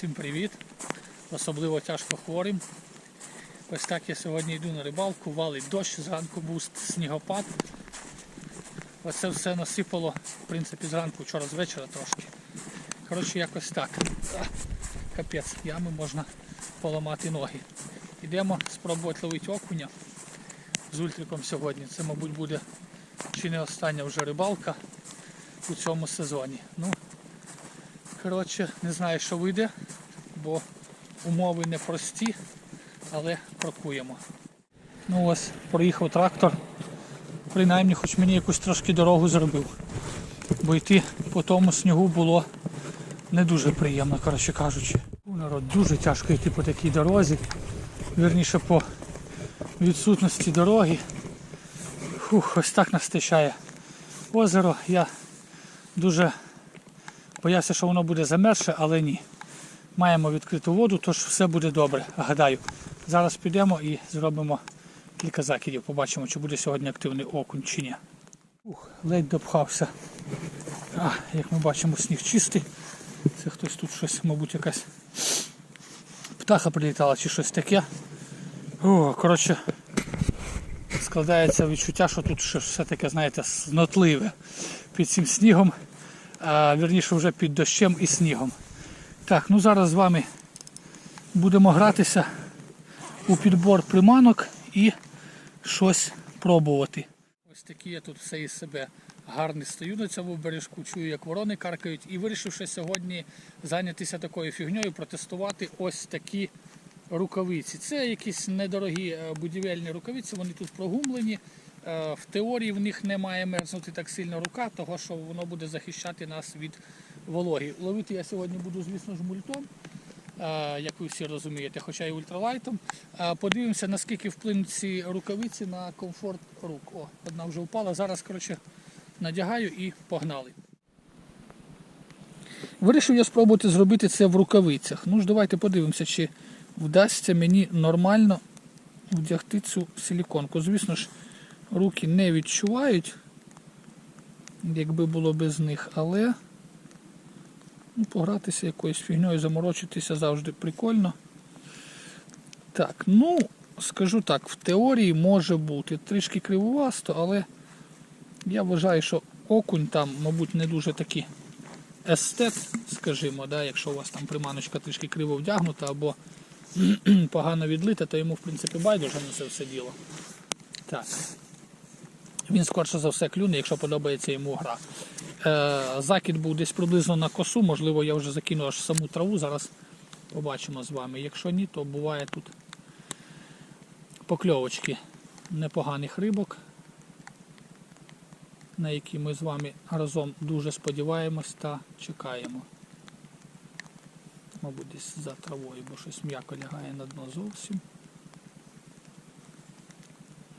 Всім привіт! Особливо тяжко хворим. Ось так я сьогодні йду на рибалку, валить дощ, зранку був снігопад. Оце все насипало, в принципі, зранку, вчора з вечора трошки. Коротше, якось так. Капець, ями можна поламати ноги. Йдемо спробувати ловити окуня з ультриком сьогодні. Це, мабуть, буде чи не остання вже рибалка у цьому сезоні. Ну, Коротше, не знаю, що вийде, бо умови непрості, але крокуємо. Ну ось, проїхав трактор. Принаймні, хоч мені якусь трошки дорогу зробив. Бо йти по тому снігу було не дуже приємно, коротше кажучи. У народ дуже тяжко йти по такій дорозі. Вірніше по відсутності дороги. Фух, ось так нас стичає озеро. Я дуже Боявся, що воно буде замерше, але ні. Маємо відкриту воду, тож все буде добре, гадаю. Зараз підемо і зробимо кілька закидів. Побачимо, чи буде сьогодні активний окунь чи ні. Ух, ледь допхався. А, як ми бачимо, сніг чистий. Це хтось тут щось, мабуть, якась птаха прилітала чи щось таке. О, коротше, складається відчуття, що тут все таке, знаєте, снотливе під цим снігом а, вірніше вже під дощем і снігом. Так, ну зараз з вами будемо гратися у підбор приманок і щось пробувати. Ось такі я тут все із себе гарний стою на цьому бережку, чую, як ворони каркають, і вирішив ще сьогодні зайнятися такою фігньою, протестувати ось такі рукавиці. Це якісь недорогі е, будівельні рукавиці, вони тут прогумлені. Е, В теорії в них не має мерзнути так сильно рука, того що воно буде захищати нас від вологи. Ловити я сьогодні буду, звісно ж, мультом, е, як ви всі розумієте, хоча й ультралайтом. Е, Подивимося, наскільки вплинуть ці рукавиці на комфорт рук. О, одна вже впала. Зараз, коротше, надягаю і погнали. Вирішив я спробувати зробити це в рукавицях. Ну ж, давайте подивимося, чи вдасться мені нормально вдягти цю силіконку. Звісно ж, руки не відчувають, якби було без них, але ну, погратися якоюсь фігньою, заморочитися завжди прикольно. Так, ну, скажу так, в теорії може бути трішки кривувасто, але я вважаю, що окунь там, мабуть, не дуже такий естет, скажімо, да, якщо у вас там приманочка трішки криво вдягнута або погано відлита, то йому в принципі байдуже на це все діло. Так. Він скорше за все клюне, якщо подобається йому гра. Е, закид був десь приблизно на косу, можливо, я вже закину аж саму траву, зараз побачимо з вами. Якщо ні, то буває тут покльовочки непоганих рибок, на які ми з вами разом дуже сподіваємось та чекаємо. Мабуть, десь за травою, бо щось м'яко лягає на дно зовсім.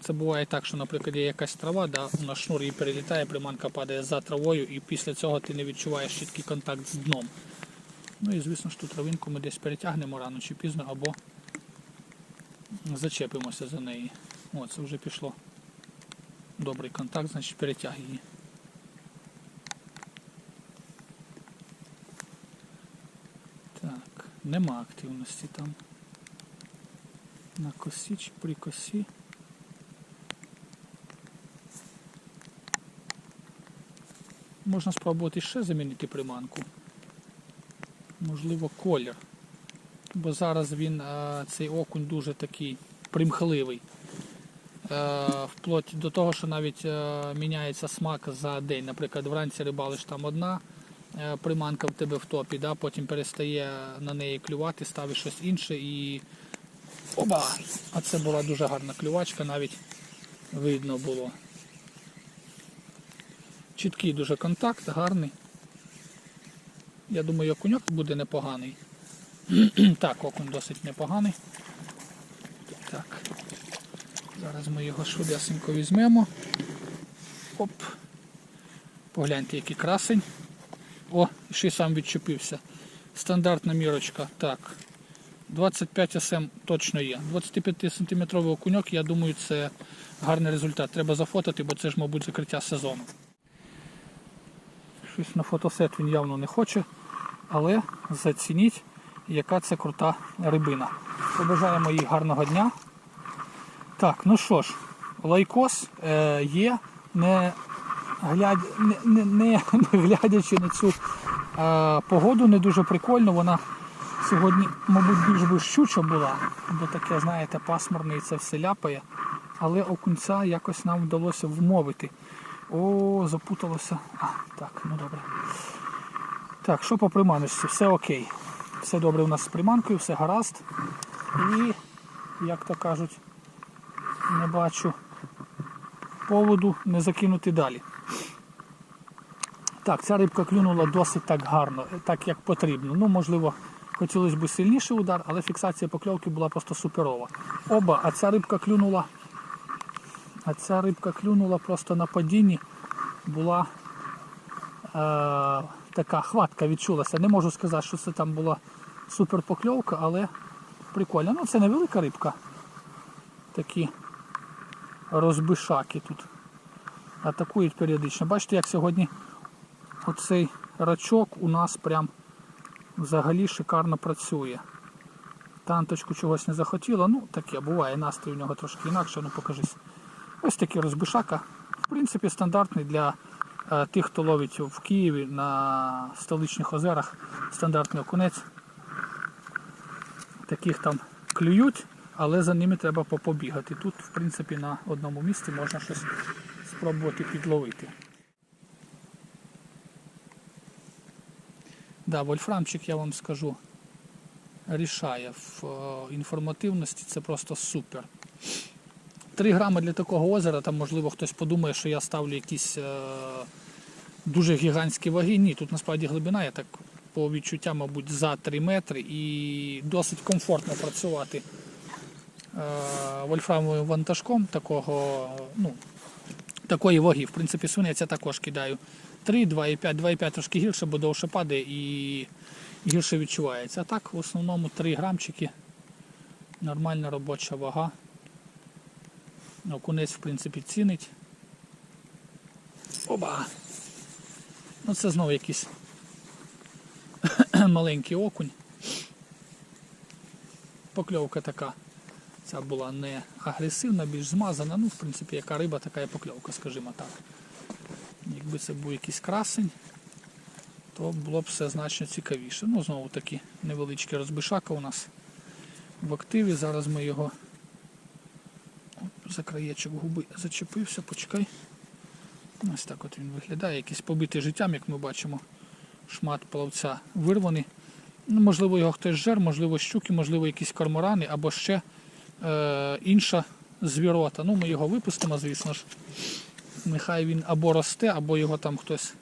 Це буває так, що, наприклад, є якась трава, да, на шнур її перелітає, приманка падає за травою, і після цього ти не відчуваєш чіткий контакт з дном. Ну і звісно ж ту травинку ми десь перетягнемо рано чи пізно, або зачепимося за неї. О, це вже пішло. Добрий контакт, значить перетяг її. Так, нема активності там. На косі чи при косі. Можна спробувати ще замінити приманку. Можливо, колір. Бо зараз він, цей окунь дуже такий примхливий. Е, Вплоть до того, що навіть е, міняється смак за день. Наприклад, вранці рибалиш там одна е, приманка в тебе в топі, да? потім перестає на неї клювати, ставиш щось інше і. Оба! А це була дуже гарна клювачка, навіть видно було. Чіткий дуже контакт, гарний. Я думаю, окуньок буде непоганий. так, окунь досить непоганий. Так. Зараз ми його швидесенько візьмемо. Оп. Погляньте, який красень. О, ще й сам відчепився. Стандартна мірочка. Так. 25 см точно є. 25 см окуньок, я думаю, це гарний результат. Треба зафотати, бо це ж, мабуть, закриття сезону. Щось на фотосет він явно не хоче, але зацініть, яка це крута рибина. Побажаємо їй гарного дня. Так, ну що ж, лайкос е, є, не, глядь, не, не, не, не глядячи на цю е, погоду, не дуже прикольно. Вона сьогодні, мабуть, більш би щуча була, бо таке, знаєте, пасмурне і це все ляпає. Але окунця якось нам вдалося вмовити. О, запуталося. А, так, ну добре. Так, що по приманочці? Все окей. Все добре у нас з приманкою, все гаразд. І, як то кажуть, не бачу поводу не закинути далі. Так, ця рибка клюнула досить так гарно, так як потрібно. Ну, можливо, хотілося б сильніший удар, але фіксація покльовки була просто суперова. Оба, а ця рибка клюнула. А ця рибка клюнула просто на падінні. Була е, така хватка відчулася. Не можу сказати, що це там була супер покльовка, але прикольно. Ну, це невелика рибка. Такі розбишаки тут атакують періодично. Бачите, як сьогодні оцей рачок у нас прям взагалі шикарно працює. Танточку чогось не захотіла, ну таке буває, настрій у нього трошки інакше, ну покажись. Ось такий розбишака. В принципі, стандартний для е, тих, хто ловить в Києві на столичних озерах. Стандартний окунець. Таких там клюють, але за ними треба попобігати. Тут, в принципі, на одному місці можна щось спробувати підловити. Да, вольфрамчик, я вам скажу, рішає в е, інформативності, це просто супер. 3 грами для такого озера, там можливо хтось подумає, що я ставлю якісь е, дуже гігантські ваги. Ні, тут насправді глибина, я так по відчуттям, мабуть, за 3 метри і досить комфортно працювати е, вольфрамовим вантажком такого, ну, такої ваги. В принципі, свинець я також кидаю 3, 2,5, 2,5 трошки гірше, бо довше падає і гірше відчувається. А так, в основному 3 грамчики, нормальна робоча вага. Окунець, в принципі, цінить. Оба! Ну це знову якийсь маленький окунь. Покльовка така. Ця була не агресивна, більш змазана. Ну, в принципі, яка риба, така і покльовка, скажімо так. Якби це був якийсь красень, то було б все значно цікавіше. Ну, знову таки невеличкий розбишака у нас в активі. Зараз ми його за краєчок губи зачепився, почекай. Ось так от він виглядає, якийсь побитий життям, як ми бачимо. Шмат плавця вирваний. Ну, можливо, його хтось жер, можливо, щуки, можливо, якісь корморани або ще е, інша звірота. Ну, ми його випустимо, звісно ж. Нехай він або росте, або його там хтось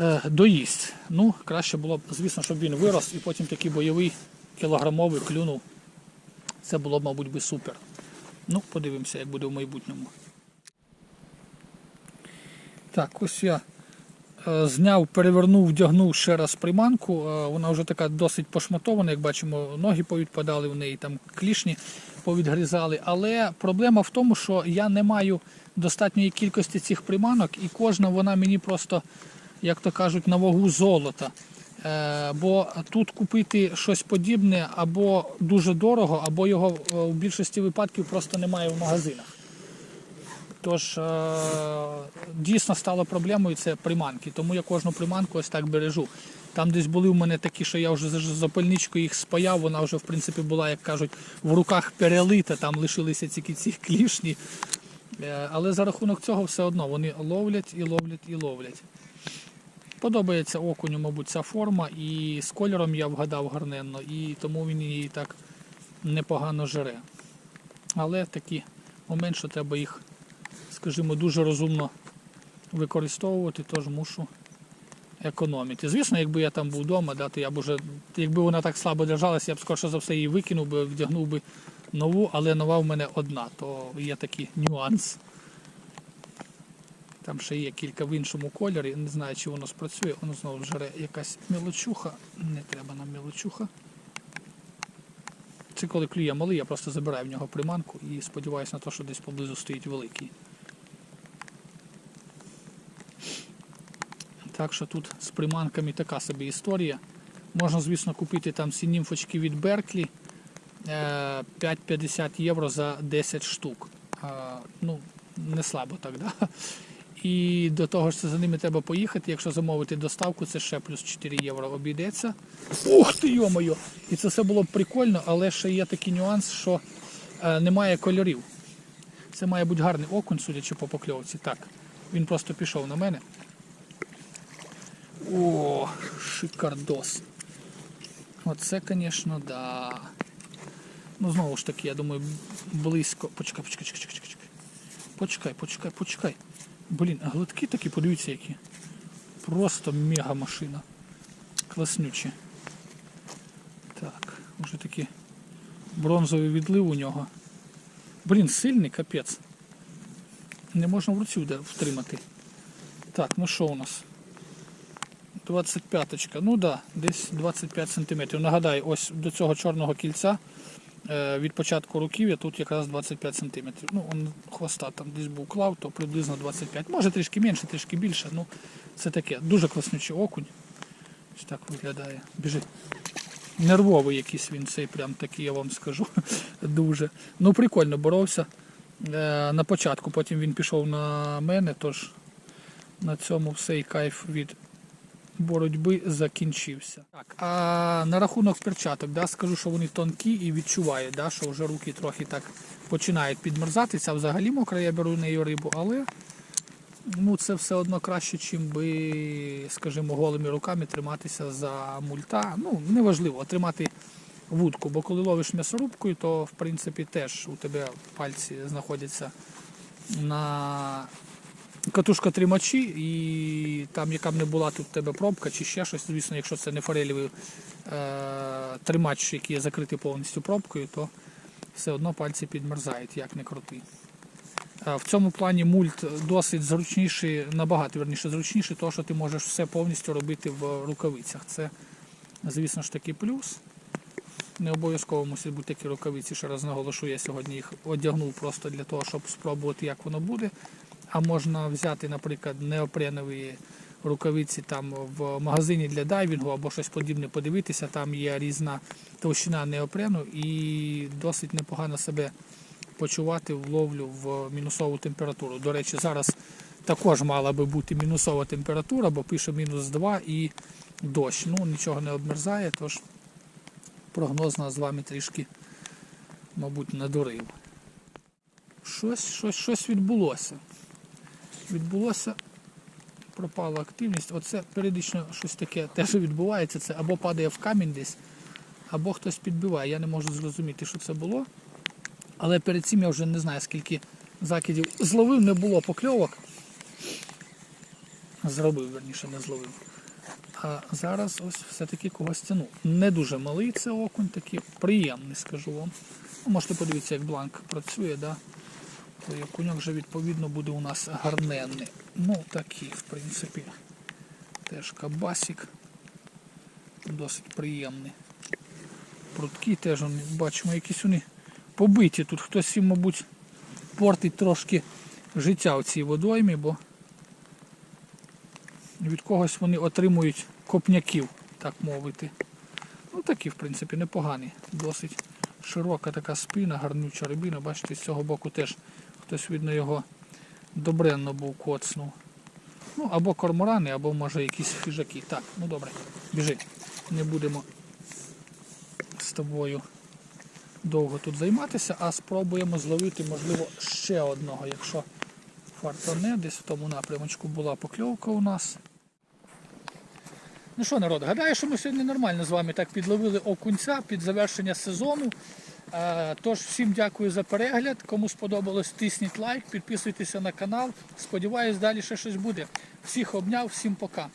е, доїсть. Ну, краще було б, звісно, щоб він вирос і потім такий бойовий кілограмовий клюнув. Це було б, мабуть, би супер. Ну, подивимося, як буде в майбутньому. Так, ось я е, зняв, перевернув, вдягнув ще раз приманку. Е, вона вже така досить пошматована, як бачимо, ноги повідпадали в неї, там клішні повідгризали. Але проблема в тому, що я не маю достатньої кількості цих приманок, і кожна вона мені просто, як то кажуть, на вагу золота. Е, Бо тут купити щось подібне або дуже дорого, або його е, в більшості випадків просто немає в магазинах. Тож е, дійсно стало проблемою це приманки, тому я кожну приманку ось так бережу. Там десь були в мене такі, що я вже за запальничкою їх спаяв, вона вже в принципі була, як кажуть, в руках перелита, там лишилися тільки ці клішні. Е, Але за рахунок цього все одно вони ловлять і ловлять і ловлять. Подобається окуню, мабуть, ця форма, і з кольором я вгадав гарненно, і тому він її так непогано жере. Але такий момент, що треба їх, скажімо, дуже розумно використовувати, тож мушу економити. Звісно, якби я там був вдома, да, то я б уже, якби вона так слабо держалася, я б скоріше за все її викинув би, вдягнув би нову, але нова в мене одна, то є такий нюанс. Там ще є кілька в іншому кольорі, не знаю, чи воно спрацює, воно знову жере якась мілочуха. Не треба нам мілочуха. Це коли клює малий, я просто забираю в нього приманку і сподіваюся на те, що десь поблизу стоїть великий. Так що тут з приманками така собі історія. Можна, звісно, купити там ці німфочки від Берклі. е, 5,50 євро за 10 штук. Ну, не слабо так, да? І до того ж, за ними треба поїхати. Якщо замовити доставку, це ще плюс 4 євро обійдеться. Ух ти, йо-моє! І це все було б прикольно, але ще є такий нюанс, що е, немає кольорів. Це має бути гарний окунь, судячи по покльовці. Так, він просто пішов на мене. О, шикардос. Оце, звісно, да. Ну, знову ж таки, я думаю, близько. Почекай, почекай, почекай. почекай. Почекай, почекай, почекай. Блін, а глитки такі, подивіться які. Просто мега машина. Класнючі. Так, вже такі бронзовий відлив у нього. Блін, сильний капець. Не можна в руці втримати. Так, ну що у нас? 25-ка. Ну да, десь 25 см. Нагадаю, ось до цього чорного кільця від початку руків'я тут якраз 25 см. Ну, он хвоста там десь був клав, то приблизно 25 Може трішки менше, трішки більше. Ну, це таке. Дуже класнючий окунь. Ось так виглядає. Біжи. Нервовий якийсь він цей, прям такий, я вам скажу. Дуже. Ну, прикольно боровся е, на початку, потім він пішов на мене, тож на цьому все і кайф від боротьби закінчився. Так, а на рахунок перчаток, да, скажу, що вони тонкі і відчуваю, да, що вже руки трохи так починають підмерзати. Ця взагалі мокра, я беру нею рибу, але ну, це все одно краще, чим би, скажімо, голими руками триматися за мульта. Ну, неважливо, тримати вудку, бо коли ловиш м'ясорубкою, то в принципі теж у тебе пальці знаходяться на катушка тримачі, і там, яка б не була тут в тебе пробка чи ще щось, звісно, якщо це не форелівий е, тримач, який закритий повністю пробкою, то все одно пальці підмерзають, як не крути. Е, В цьому плані мульт досить зручніший, набагато верніше зручніший, тому що ти можеш все повністю робити в рукавицях. Це, звісно ж таки, плюс. Не обов'язково мусять бути такі рукавиці, ще раз наголошу, я сьогодні їх одягнув просто для того, щоб спробувати, як воно буде. А можна взяти, наприклад, неопренові рукавиці там в магазині для дайвінгу або щось подібне подивитися. Там є різна товщина неопрену і досить непогано себе почувати в ловлю в мінусову температуру. До речі, зараз також мала би бути мінусова температура, бо пише мінус 2 і дощ. Ну, нічого не обмерзає, тож прогноз нас з вами трішки, мабуть, надурив. Щось, щось, щось відбулося. Відбулося, пропала активність. Оце періодично щось таке теж відбувається. Це або падає в камінь десь, або хтось підбиває. Я не можу зрозуміти, що це було. Але перед цим я вже не знаю, скільки закидів зловив, не було покльовок. Зробив, верніше, не зловив. А зараз ось все-таки когось тянув. Не дуже малий це окунь, такий приємний, скажу вам. Ну, можете подивитися, як бланк працює, да? То і окуньок вже відповідно буде у нас гарненний. Ну такий, в принципі, теж кабасик. Досить приємний. Прутки теж бачимо, якісь вони побиті. Тут хтось їм, мабуть, портить трошки життя в цій водоймі, бо від когось вони отримують копняків, так мовити. Ну такі, в принципі, непогані. Досить широка така спина, гарнюча рибина. Бачите, з цього боку теж хтось, видно, його добренно був коцнув. Ну, або корморани, або може якісь хижаки. Так, ну добре, біжи. Не будемо з тобою довго тут займатися, а спробуємо зловити, можливо, ще одного, якщо фартане, десь в тому напрямочку була покльовка у нас. Ну що, народ, гадаю, що ми сьогодні нормально з вами так підловили окунця під завершення сезону. Е, Тож всім дякую за перегляд. Кому сподобалось, тисніть лайк, підписуйтеся на канал. Сподіваюсь, далі ще щось буде. Всіх обняв, всім пока.